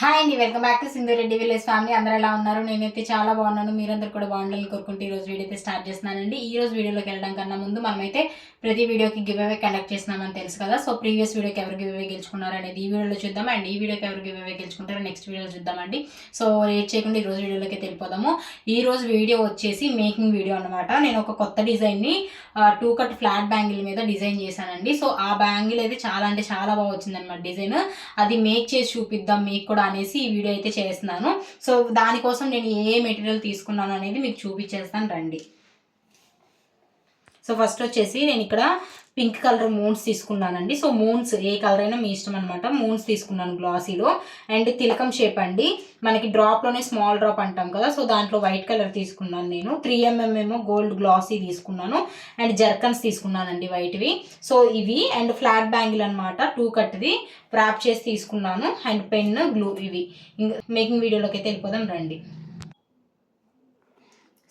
Hi అండి welcome back to Sindhu Reddy village family అందరూ ఎలా ఉన్నారు? నేనైతే చాలా బాగున్నాను. మీరందరూ కూడా బాగుండాలని కోరుకుంటూ ఈ రోజు వీడియో అయితే స్టార్ట్ చేస్తున్నానండి. ఈ రోజు వీడియోలోకి వెళ్ళడం కన్నా ముందు మనమైతే ప్రతి వీడియోకి గివ్ అవే కండక్ట్ చేస్తున్నామని తెలుసు కదా. సో ప్రీవియస్ వీడియోకి ఎవరు గివ్ అవే గెలుచుకున్నారు అనేది ఈ వీడియోలో చూద్దాం. అండ్ ఈ వీడియోకి ఎవరు గివ్ అవే గెలుచుకుంటారో నెక్స్ట్ వీడియోలో చూద్దామండి. సో లేట్ చేయకుండా ఈ రోజు వీడియోలోకి అయితే వెళ్ళిపోదాము. ఈ రోజు వీడియో వచ్చేసి మేకింగ్ వీడియో అనమాట నేను ఒక కొత్త డిజైన్ని టూ కట్ ఫ్లాట్ బ్యాంగిల్ మీద డిజైన్ చేశానండి. సో ఆ బ్యాంగిల్ అయితే చాలా అంటే చాలా బాగా వచ్చిందనమాట డిజైన్ అది మేక్ చేసి చూపిద్దాం. మీకు కూడా అనేసి ఈ వీడియో అయితే చేస్తున్నాను. సో దానికోసం నేను ఏ మెటీరియల్ తీసుకున్నాను అనేది మీకు చూపించేస్తాను రండి. సో ఫస్ట్ వచ్చేసి నేను ఇక్కడ పింక్ కలర్ మూన్స్ తీసుకున్నానండి. సో మూన్స్ ఏ కలర్ అయినా మీ ఇష్టం అనమాట మూన్స్ తీసుకున్నాను గ్లాసీలో. అండ్ తిలకం షేప్ అండి. మనకి డ్రాప్లోనే స్మాల్ డ్రాప్ అంటాం కదా. సో దాంట్లో వైట్ కలర్ తీసుకున్నాను నేను. త్రీ ఎంఎం ఏమో గోల్డ్ గ్లాసీ తీసుకున్నాను. అండ్ జర్కన్స్ తీసుకున్నానండి వైట్వి. సో ఇవి అండ్ ఫ్లాట్ బ్యాంగిల్ అనమాట టూ కట్ది వ్రాప్ చేసి తీసుకున్నాను. అండ్ పెన్ గ్లూ ఇవి. ఇంకా మేకింగ్ వీడియోలోకి అయితే వెళ్ళిపోదాం రండి.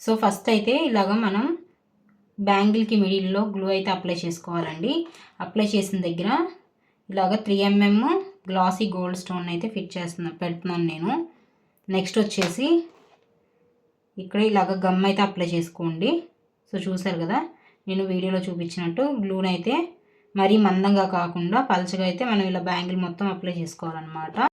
సో ఫస్ట్ అయితే ఇలాగ మనం బ్యాంగిల్కి మిడిల్లో గ్లూ అయితే అప్లై చేసుకోవాలండి. అప్లై చేసిన దగ్గర ఇలాగ three MM glossy gold stone అయితే ఫిట్ చేస్తున్నా పెడుతున్నాను నేను. నెక్స్ట్ వచ్చేసి ఇక్కడ ఇలాగ గమ్ అయితే అప్లై చేసుకోండి. సో చూసారు కదా నేను వీడియోలో చూపించినట్టు గ్లూనైతే మరీ మందంగా కాకుండా పలచగా అయితే మనం ఇలా బ్యాంగిల్ మొత్తం అప్లై చేసుకోవాలన్నమాట.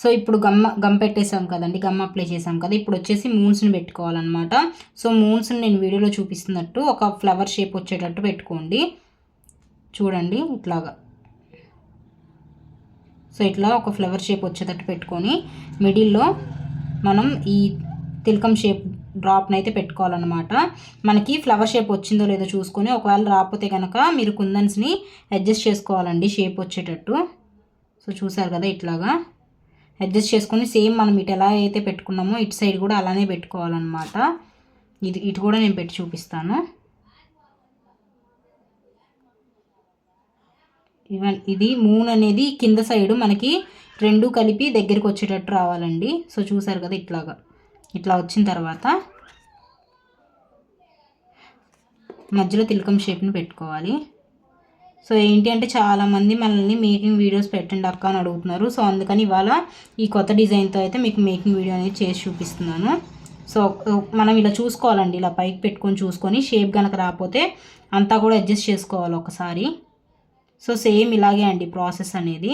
సో ఇప్పుడు గమ్మ గమ్ పెట్టేసాం కదండి గమ్ అప్లై చేసాం కదా ఇప్పుడు వచ్చేసి మూన్స్ని పెట్టుకోవాలన్నమాట. సో మూన్స్ని నేను వీడియోలో చూపిస్తున్నట్టు ఒక ఫ్లవర్ షేప్ వచ్చేటట్టు పెట్టుకోండి. చూడండి ఇట్లాగా. సో ఇట్లా ఒక ఫ్లవర్ షేప్ వచ్చేటట్టు పెట్టుకొని మిడిల్లో మనం ఈ తిలకం షేప్ డ్రాప్ని అయితే పెట్టుకోవాలన్నమాట. మనకి ఫ్లవర్ షేప్ వచ్చిందో లేదో చూసుకొని ఒకవేళ రాకపోతే కనుక మీరు కుందన్స్ని అడ్జస్ట్ చేసుకోవాలండి షేప్ వచ్చేటట్టు. సో చూసారు కదా ఇట్లాగా. అడ్జస్ట్ చేసుకొని సేమ్ మనం ఇటు ఎలా అయితే పెట్టుకున్నామో ఇటు సైడ్ కూడా అలానే పెట్టుకోవాలన్నమాట. ఇది ఇటు కూడా నేను పెట్టి చూపిస్తాను. ఈవెన్ ఇది మూన్ అనేది కింద సైడ్ మనకి రెండు కలిపి దగ్గరికి వచ్చేటట్టు రావాలండి. సో చూసారు కదా ఇట్లాగా. ఇట్లా వచ్చిన తర్వాత మధ్యలో తిలకం షేప్ని పెట్టుకోవాలి. సో ఏంటి అంటే చాలామంది మనల్ని మేకింగ్ వీడియోస్ పెట్టండి అక్క అని అడుగుతున్నారు. సో అందుకని ఇవాళ ఈ కొత్త డిజైన్తో అయితే మీకు మేకింగ్ వీడియో అనేది చేసి చూపిస్తున్నాను. సో మనం ఇలా చూసుకోవాలండి. ఇలా పైకి పెట్టుకొని చూసుకొని షేప్ కనుక రాకపోతే అంతా కూడా అడ్జస్ట్ చేసుకోవాలి ఒకసారి. సో సేమ్ ఇలాగే అండి ప్రాసెస్ అనేది.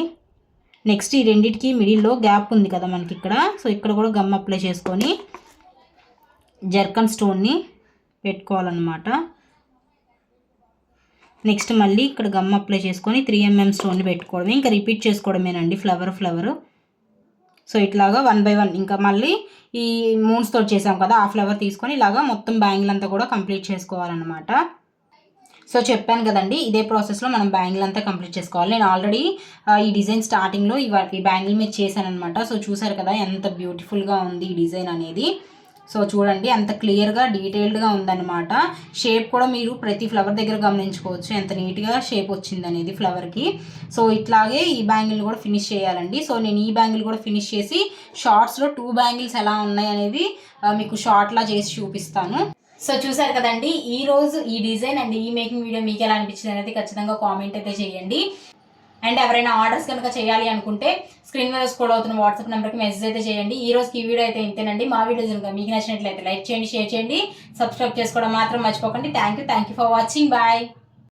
నెక్స్ట్ ఈ రెండింటికి మిడిల్లో గ్యాప్ ఉంది కదా మనకి ఇక్కడ. సో ఇక్కడ కూడా గమ్ అప్లై చేసుకొని జర్కన్ స్టోన్ని పెట్టుకోవాలన్నమాట. నెక్స్ట్ మళ్ళీ ఇక్కడ గమ్ అప్లై చేసుకొని త్రీ ఎంఎం స్టోన్ పెట్టుకోవడమే. ఇంకా రిపీట్ చేసుకోవడమేనండి. ఫ్లవర్ ఫ్లవర్ సో ఇట్లాగా వన్ బై వన్ ఇంకా మళ్ళీ ఈ మూన్స్తో చేసాం కదా ఆ ఫ్లవర్ తీసుకొని ఇలాగా మొత్తం బ్యాంగిల్ అంతా కూడా కంప్లీట్ చేసుకోవాలన్నమాట. సో చెప్పాను కదండి ఇదే ప్రాసెస్లో మనం బ్యాంగిల్ అంతా కంప్లీట్ చేసుకోవాలి. నేను ఆల్రెడీ ఈ డిజైన్ స్టార్టింగ్లో ఈ బ్యాంగిల్ మీద చేశాను అనమాట సో చూసారు కదా ఎంత బ్యూటిఫుల్గా ఉంది ఈ డిజైన్ అనేది. సో చూడండి అంత క్లియర్గా డీటెయిల్డ్గా ఉందన్నమాట. షేప్ కూడా మీరు ప్రతి ఫ్లవర్ దగ్గర గమనించుకోవచ్చు. ఎంత నీట్గా షేప్ వచ్చింది అనేది ఫ్లవర్కి. సో ఇట్లాగే ఈ బ్యాంగిల్ కూడా ఫినిష్ చేయాలండి. సో నేను ఈ బ్యాంగిల్ కూడా ఫినిష్ చేసి షార్ట్స్లో టూ బ్యాంగిల్స్ ఎలా ఉన్నాయి అనేది మీకు షార్ట్లా చేసి చూపిస్తాను. సో చూసారు కదండి ఈ రోజు ఈ డిజైన్ అండ్ ఈ మేకింగ్ వీడియో మీకు ఎలా అనిపించింది అనేది ఖచ్చితంగా కామెంట్ అయితే చేయండి. అండ్ ఎవరైనా ఆర్డర్స్ కనుక చేయాలి అనుకుంటే స్క్రీన్ మీద స్కోడ్ అవుతున్న వాట్సాప్ నెంబర్కి మెసేజ్ అయితే చేయండి. ఈ రోజుకి ఈ వీడియో అయితే ఇంతేనండి. మా వీడియోస్ కనుక మీకు నచ్చినట్లయితే లైక్ చేయండి షేర్ చేయండి. సబ్స్క్రైబ్ చేసుకోవడం మాత్రం మర్చిపోకండి. Thank you thank you for watching bye